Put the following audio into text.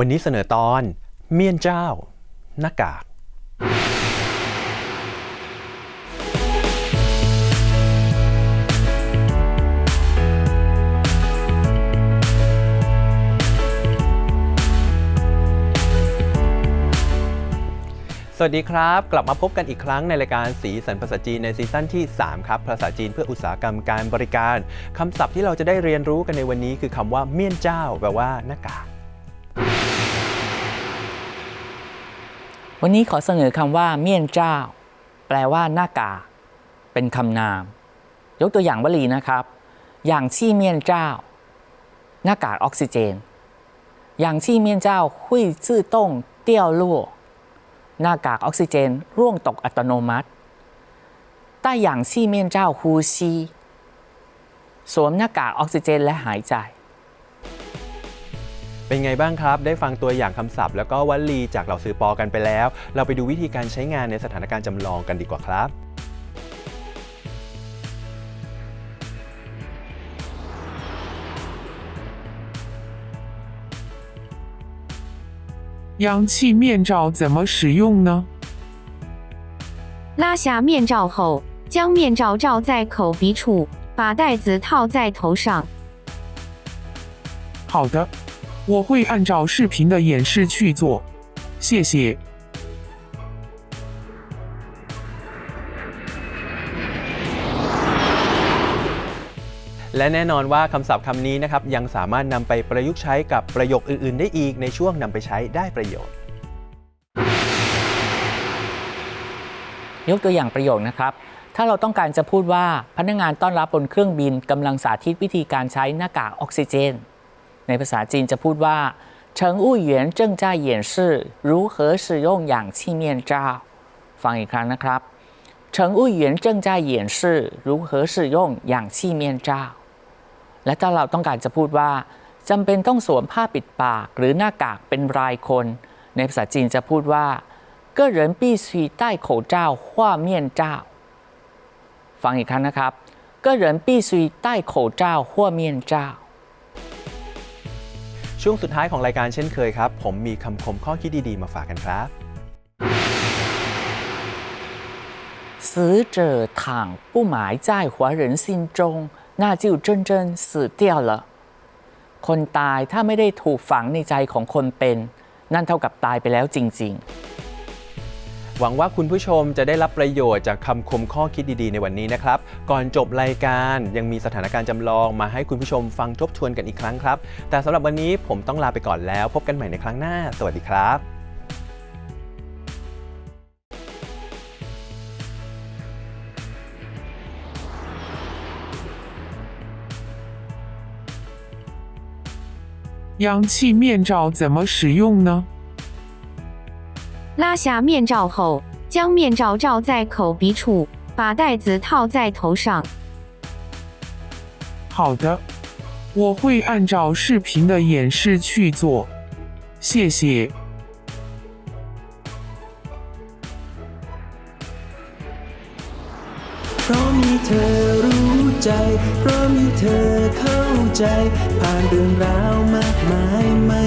วันนี้เสนอตอนเมียนเจ้า หน้ากาก สวัสดีครับ กลับมาพบกันอีกครั้งในรายการสีสันภาษาจีนในซีซั่นที่ 3 ครับ ภาษาจีนเพื่ออุตสาหกรรมการบริการคำศัพท์ที่เราจะได้เรียนรู้กันในวันนี้คือคำว่าเมียนเจ้า แปลว่าหน้ากาก วันนี้ขอเสนอคำว่า เมี่ยนเจ้า แปลว่าหน้ากาเป็นคำนาม ยกตัวอย่างวลีนะครับ อย่างชี่เมี่ยนเจ้า หน้ากากออกซิเจน อย่างชี่เมี่ยนเจ้าหุยซื่อต้งเตี้ยวลั่วหน้ากากออกซิเจน ร่วงตกอัตโนมัติใต้อย่างชี่เมี่ยนเจ้าฮูซีสวมหน้ากากออกซิเจนและหายใจ เป็นไงบ้างครับ ได้ฟังตัวอย่างคำศัพท์ แล้วก็วลีจากเหล่าสื่อปอกันไปแล้ว เราไปดูวิธีการใช้งานในสถานการณ์จำลองกันดีกว่าครับ 氧气面罩怎么使用呢？拉下面罩后，将面罩罩在口鼻处，把袋子套在头上。好的， 我会按照视频的演示去做，谢谢。 และแน่นอนว่าคำศัพท์คำนี้นะครับยังสามารถนำไปประยุกต์ใช้กับประโยคอื่น ๆ ได้อีกในช่วงนำไปใช้ได้ประโยชน์ ยกตัวอย่างประโยคนะครับ ถ้าเราต้องการจะพูดว่าพนักงานต้อนรับบนเครื่องบินกำลังสาธิตวิธีการใช้หน้ากากออกซิเจน ในภาษาจีนจะพูดว่าเฉิงอู่เหวียนจิ้งจ้เหียนซื่อรู้เหอสื่อย่งอย่างที่เมียนเจ้า ฟังอีกครั้งนะครับเฉิงอู่เหวียนจิ้งจ้เหียนซื่อรู้เหอสื่อย่งอย่างที่เมียนเจ้า และถ้าเราต้องการจะพูดว่าจำเป็นต้องสวมผ้าปิดปากหรือหน้ากากเป็นรายคน ในภาษาจีนจะพูดว่าก็เหรินปี้ซีใต้ขเจ้าว่าเมียนเจ้า ฟังอีกครั้งนะครับก็เหรินปี้ซีใต้ขเจ้าว่าเมียนเจ้า ช่วงสุดท้ายของรายการเช่นเคยครับ ผมมีคำคมข้อคิดดี ๆ มาฝากกันครับ 死者倘不埋在华人心中那就真正死掉了คนตายถ้าไม่ได้ถูกฝังในใจของคนเป็น นั่นเท่ากับตายไปแล้วจริง ๆ หวังว่าคุณผู้ชมจะได้รับประโยชน์จากคำคมข้อคิดดี ๆ ในวันนี้นะครับ ก่อนจบรายการยังมีสถานการณ์จำลองมาให้คุณผู้ชมฟังทบทวนกันอีกครั้งครับ แต่สำหรับวันนี้ผมต้องลาไปก่อนแล้ว พบกันใหม่ในครั้งหน้า สวัสดีครับ 氧气面罩怎么使用呢？ 拉下面罩后，将面罩罩在口鼻处，把袋子套在头上。好的，我会按照视频的演示去做，谢谢。 เพราะมีเธอรู้ใจ เพราะมีเธอเข้าใจ ผ่านเรื่องราวมากมายไม่